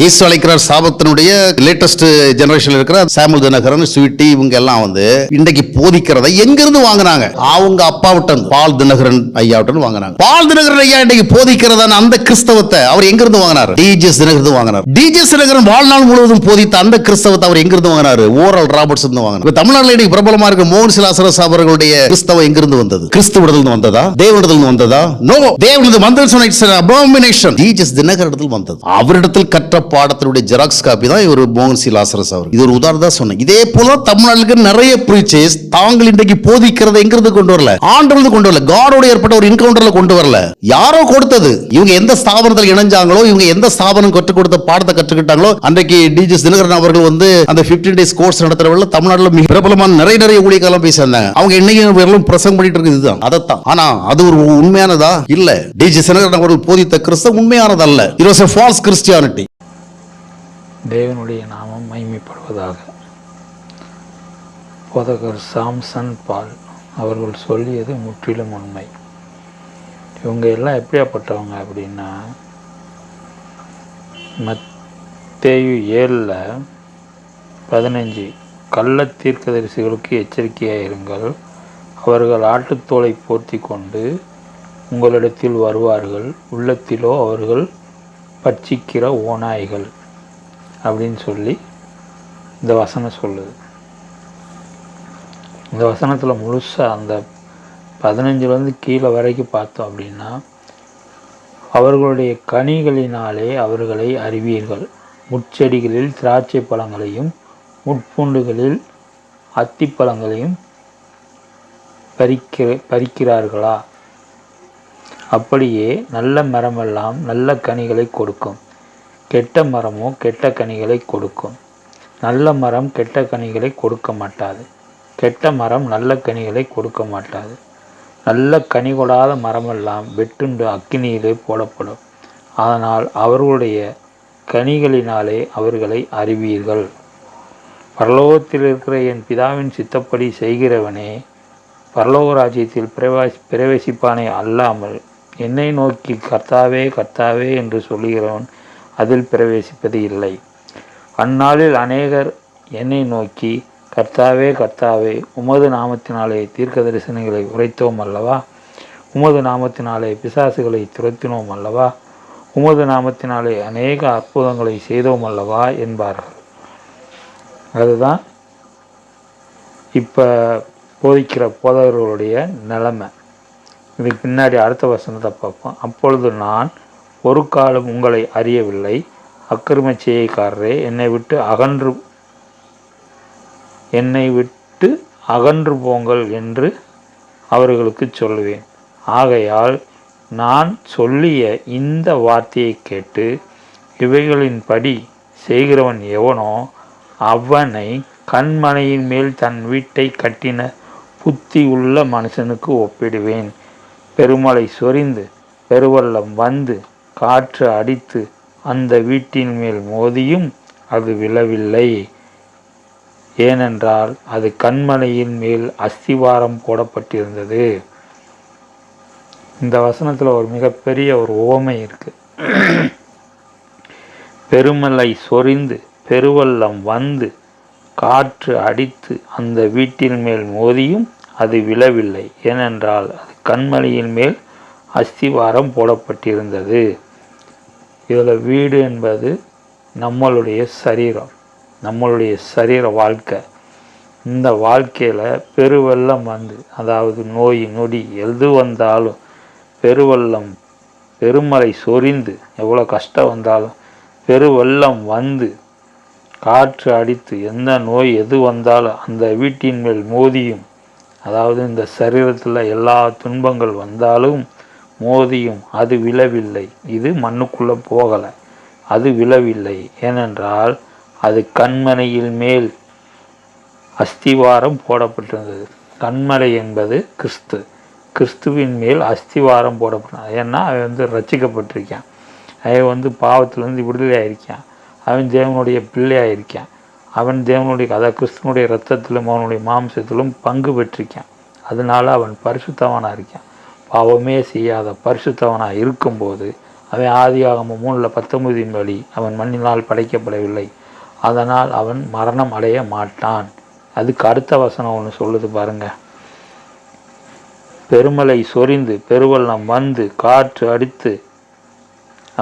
இயேசு அழைக்கிறார் சாபத்தினுடைய லேட்டஸ்ட் ஜெனரேஷன்ல இருக்கிற சாமுல் தினகரன் ஸ்வீட்டி இவங்க எல்லாம் வந்து இன்றைக்கு போதிக்கிறத எங்க இருந்து வாங்குனாங்க அவங்க அப்பாவிட்ட இருந்து. பால் தினகரன் ஐயாவிட்ட இருந்து வாங்குனாங்க பால் தினகரன் ஐயா இன்னைக்கு போதிக்கிறதான அந்த கிறிஸ்தவத்தை அவர் எங்க இருந்து வாங்கினார் டிஜிஎஸ் தினகரன் வாங்கினார். டிஜிஎஸ் தினகரன் வாழ்நாள் முழுவதும் போதித்த அந்த கிறிஸ்தவத்தை அவர் எங்க இருந்து வாங்கினாரு? ஓரல் ராபர்ட்ஸ் இருந்து வாங்கினார். இப்ப தமிழ்நாட்டில் இன்னைக்கு பிரபலமா இருக்க மோகன் சிலாசரஸ் அவர்களுடைய கிறிஸ்தவம் எங்க இருந்து வந்தது கிறிஸ்துவிடத்தில் வந்ததா? தேவனிடத்தில் வந்ததா? நோ தேவனது வந்தது சொன்ன அபாமினேஷன் டிஜிஎஸ் தினகரத்தில் வந்தது. அவரிடத்தில் கற்ற பாடத்தினுடைய ஜெராக்ஸ் காப்பி தான் இவர் மோகன் சி லாசரஸ் அவர். இது ஒரு உதாரணம் தான் சொன்னேன். இதே போல தமிழ்நாட்டுக்கு நிறைய பிரீச்சர்ஸ் தாங்கள் இன்றைக்கு போதிக்கிறதை எங்கிறது கொண்டு வரல? ஆண்டிலிருந்து கொண்டு வரல. காடோட ஏற்பட்ட ஒரு என்கவுண்டர்ல கொண்டு வரல. யாரோ கொடுத்தது. இவங்க எந்த ஸ்தாபனத்தில் இணைஞ்சாங்களோ இவங்க எந்த ஸ்தாபனம் கற்றுக் கொடுத்த பாடத்தை கற்றுக்கிட்டாங்களோ அன்றைக்கு டிஜிஎஸ் தினகரன் அவர்கள் வந்து அந்த 15 டேஸ் கோர்ஸ் நடத்துறவர்கள் தமிழ்நாட்டில் மிக பிரபலமான நிறைய நிறைய ஊழியக்காலம் பேசியிருந்தாங்க. அவங்க இன்னைக்கு பிரசங்கம் பண்ணிட்டு இருக்குது இதுதான். அதைத்தான். ஆனா அது ஒரு உண்மையானதா? இல்ல. டிஜி தினகரன் அவர்கள் போதித்த கிறிஸ்தவ உண்மையானதல்ல. இட் வாஸ் a false தேவனுடைய நாமம் மைமைப்படுவதாக போதகர் சாம்சன் பால் அவர்கள் சொல்லியது முற்றிலும் உண்மை. இவங்க எல்லாம் எப்படியாப்பட்டவங்க அப்படின்னா மத்தேயு ஏழில் பதினஞ்சு கள்ள தீர்க்கதரிசிகளுக்கு எச்சரிக்கையாக இருங்கள். அவர்கள் ஆட்டுத்தோலை போர்த்தி கொண்டு உங்களிடத்தில் வருவார்கள். உள்ளத்திலோ அவர்கள் பட்சிக்கிற ஓநாய்கள். அப்படின்னு சொல்லி இந்த வசனம் சொல்லுது. இந்த வசனத்தில் முழுசாக அந்த பதினஞ்சுலேருந்து கீழே வரைக்கும் பார்த்தோம் அப்படின்னா அவர்களுடைய கனிகளினாலே அவர்களை அறிவீர்கள். முட்செடிகளில் திராட்சை பழங்களையும் முட்பூண்டுகளில் அத்திப்பழங்களையும் பறிக்கிற பறிக்கிறார்களா? அப்படியே நல்ல மரமெல்லாம் நல்ல கனிகளை கொடுக்கும். கெட்ட மரமோ கெட்ட கனிகளை கொடுக்கும். நல்ல மரம் கெட்ட கனிகளை கொடுக்க மாட்டாது. கெட்ட மரம் நல்ல கனிகளை கொடுக்க மாட்டாது. நல்ல கனி கொடாத மரமெல்லாம் வெட்டுண்டு அக்கினியிலே போடப்படும். அதனால் அவர்களுடைய கனிகளினாலே அவர்களை அறிவீர்கள். பரலோகத்தில் இருக்கிற என் பிதாவின் சித்தப்படி செய்கிறவனே பரலோக ராஜ்யத்தில் பிரவேசி பிரவேசிப்பானே அல்லாமல் என்னை நோக்கி கர்த்தாவே கர்த்தாவே என்று சொல்லுகிறவன் அதில் பிரவேசிப்பது இல்லை. அந்நாளில் அநேகர் என்னை நோக்கி கர்த்தாவே கர்த்தாவே உமது நாமத்தினாலே தீர்க்க தரிசனங்களை உரைத்தோம் அல்லவா? உமது நாமத்தினாலே பிசாசுகளை துரத்தினோம் அல்லவா? உமது நாமத்தினாலே அநேக அற்புதங்களை செய்தோம் அல்லவா? என்பார்கள். அதுதான் இப்போ போதிக்கிற போதகர்களுடைய நிலைமை. இதுக்கு பின்னாடி அடுத்த வசனத்தை பார்ப்போம். அப்பொழுது நான் ஒரு காலம் உங்களை அறியவில்லை. அக்கிரம என்னை விட்டு அகன்று என்னை விட்டு அகன்று போங்கள் என்று அவர்களுக்கு சொல்லுவேன். ஆகையால் நான் சொல்லிய இந்த வார்த்தையை கேட்டு இவைகளின்படி செய்கிறவன் எவனோ அவனை கண்மனையின் மேல் தன் வீட்டை கட்டின புத்தி உள்ள மனுஷனுக்கு ஒப்பிடுவேன். பெருமலை சொரிந்து பெருவெள்ளம் வந்து காற்று அடித்து அந்த வீட்டின் மேல் மோதியும் அது விழவில்லை. ஏனென்றால் அது கண்மலையின் மேல் அஸ்திவாரம் போடப்பட்டிருந்தது. இந்த வசனத்தில் ஒரு மிகப்பெரிய ஒரு ஓமை இருக்கு. பெருமலை சொரிந்து பெருவெள்ளம் வந்து காற்று அடித்து அந்த வீட்டின் மேல் மோதியும் அது விழவில்லை. ஏனென்றால் அது கண்மலையின் மேல் அஸ்திவாரம் போடப்பட்டிருந்தது. இதில் வீடு என்பது நம்மளுடைய சரீரம் நம்மளுடைய சரீர வாழ்க்கை. இந்த வாழ்க்கையில் பெருவெள்ளம் வந்து அதாவது நோய் நொடி எது வந்தாலும் பெருவெள்ளம் பெருமலை சொரிந்து எவ்வளோ கஷ்டம் வந்தாலும் பெருவெள்ளம் வந்து காற்று அடித்து எந்த நோய் எது வந்தாலும் அந்த வீட்டின் மேல் மோதியும். அதாவது இந்த சரீரத்தில் எல்லா துன்பங்கள் வந்தாலும் மோதியும் அது விழவில்லை. இது மண்ணுக்குள்ளே போகலை. அது விழவில்லை. ஏனென்றால் அது கண்மனையில் மேல் அஸ்திவாரம் போடப்பட்டிருந்தது. கண்மலை என்பது கிறிஸ்து. கிறிஸ்துவின் மேல் அஸ்திவாரம் போடப்பட்டது ஏன்னா அவன் வந்து ரச்சிக்கப்பட்டிருக்கான் அவன் வந்து பாவத்திலேருந்து விடுதலை ஆயிருக்கான் அவன் தேவனுடைய பிள்ளையாக இருக்கான் அவன் தேவனுடைய அதாவது கிறிஸ்துவனுடைய ரத்தத்திலும் அவனுடைய மாம்சத்திலும் பங்கு பெற்றிருக்கான். அதனால் அவன் பரிசுத்தவனாக இருக்கான் பாவமே செய்யாத பரிசுத்தவனாக இருக்கும்போது அவன் ஆதியாகமும் மூணில் பத்தொன்பதின் வழி அவன் மண்ணினால் படைக்கப்படவில்லை. அதனால் அவன் மரணம் அடைய மாட்டான். அதுக்கு அடுத்த வசனம் ஒன்று சொல்லுது பாருங்க. பெருமலை சொரிந்து பெருவெள்ளம் வந்து காற்று அடித்து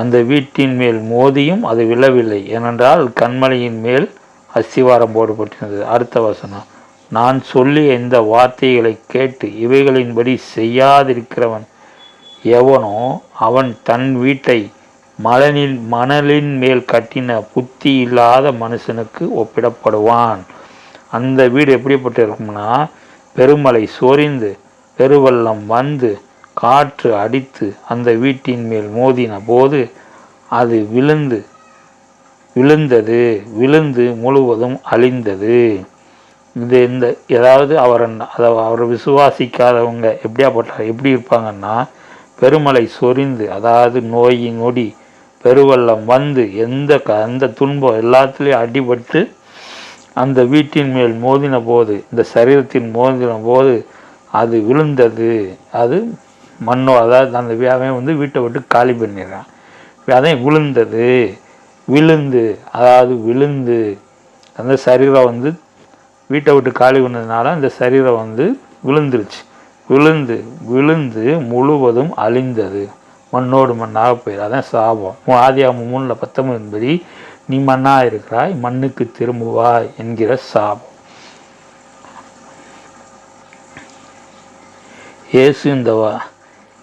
அந்த வீட்டின் மேல் மோதியும் அது விழவில்லை. ஏனென்றால் கண்மலையின் மேல் அஸ்திவாரம் போடப்பட்டிருந்தது. அடுத்த வசனம். நான் சொல்லிய இந்த வார்த்தைகளை கேட்டு இவைகளின்படி செய்யாதிருக்கிறவன் எவனோ அவன் தன் வீட்டை மலனில் மணலின் மேல் கட்டின புத்தி இல்லாத மனுஷனுக்கு ஒப்பிடப்படுவான். அந்த வீடு எப்படிப்பட்டு இருக்கும்னா பெருமலை சொரிந்து பெருவெள்ளம் வந்து காற்று அடித்து அந்த வீட்டின் மேல் மோதின போது அது விழுந்து விழுந்தது விழுந்து முழுவதும் அழிந்தது. இந்த இந்த ஏதாவது அவர் அதை அவரை விசுவாசிக்காதவங்க எப்படியாப்பட்ட எப்படி இருப்பாங்கன்னா பெருமலை சொரிந்து அதாவது நோய் நொடி பெருவெள்ளம் வந்து எந்த க அந்த துன்பம் எல்லாத்துலேயும் அடிபட்டு அந்த வீட்டின் மேல் மோதின போது இந்த சரீரத்தின் மோதின போது அது விழுந்தது. அது மண்ணோ அதாவது அந்த வியாபாரம் வந்து வீட்டை விட்டு காலி பண்ணிடுறான். அதையும் விழுந்தது. விழுந்து அதாவது விழுந்து அந்த சரீரம் வந்து வீட்டை விட்டு காலி பண்ணதுனால அந்த சரீரம் வந்து விழுந்துருச்சு. விழுந்து விழுந்து முழுவதும் அழிந்தது. மண்ணோடு மண்ணாக போயிடும் அதான் சாபம். ஆதியாம மூணில் பத்தொன்பது படி நீ மண்ணாக இருக்கிறாய் மண்ணுக்கு திரும்புவாய் என்கிற சாபம். இயேசு இந்த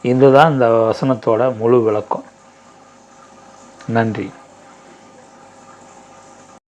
இதுதான் இந்த வசனத்தோட முழு விளக்கம். நன்றி.